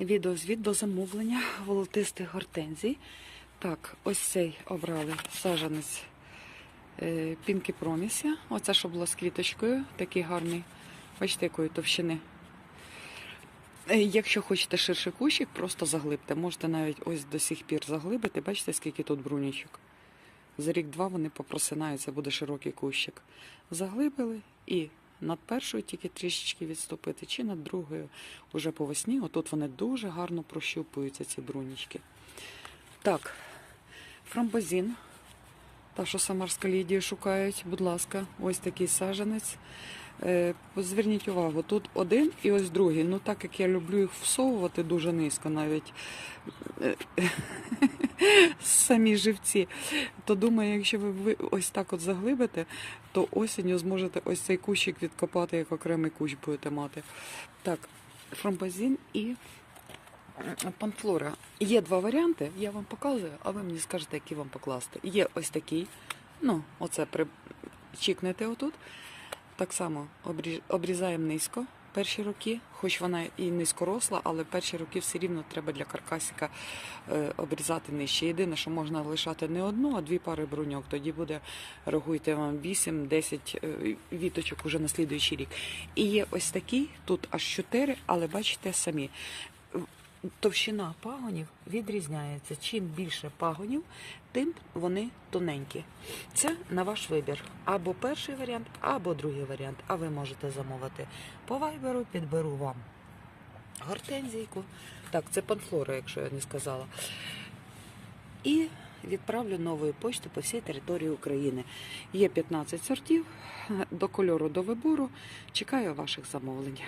Відеозвіт до замовлення волотистих гортензій. Так, ось цей обрали сажанець е, Пінкі Промісі. Оце, що було з квіточкою, такий гарний. Бачите, якої товщини. Е, Якщо хочете ширший кущик, просто заглибте. Можете навіть ось до сих пір заглибити. Бачите, скільки тут брунічок. За рік-два вони попросинаються, буде широкий кущик. Заглибили і над першою тільки трішечки відступити, чи над другою уже по весні. Отут вони дуже гарно прощупуються, ці брунічки. Так, фрамбозін. Та, що самарська лідія шукають, будь ласка, ось такий саженець. Е, Зверніть увагу, тут один і ось другий. Ну так як я люблю їх всовувати дуже низько навіть е, самі живці, то думаю, якщо ви ось так от заглибите, то осінню зможете ось цей кущик відкопати, як окремий кущ будете мати. Так, фрамбазін і е, панфлора. Є два варіанти, я вам показую, а ви мені скажете, які вам покласти. Є ось такий, ну, оце при... чікнете отут. Так само обрі- обрізаємо низько перші роки, хоч вона і низькоросла, але перші роки все рівно треба для каркасика е, обрізати нижче. Єдине, що можна лишати не одну, а дві пари бруньок. Тоді буде, рахуйте вам 8-10 е, віточок уже на слідуючий рік. І є ось такий, тут аж 4, але бачите самі. Товщина пагонів відрізняється. Чим більше пагонів, тим вони тоненькі. Це на ваш вибір. Або перший варіант, або другий варіант. А ви можете замовити по вайберу, підберу вам гортензійку. Так, це панфлора, якщо я не сказала. І відправлю новою почтою по всій території України. Є 15 сортів до кольору до вибору. Чекаю ваших замовлень.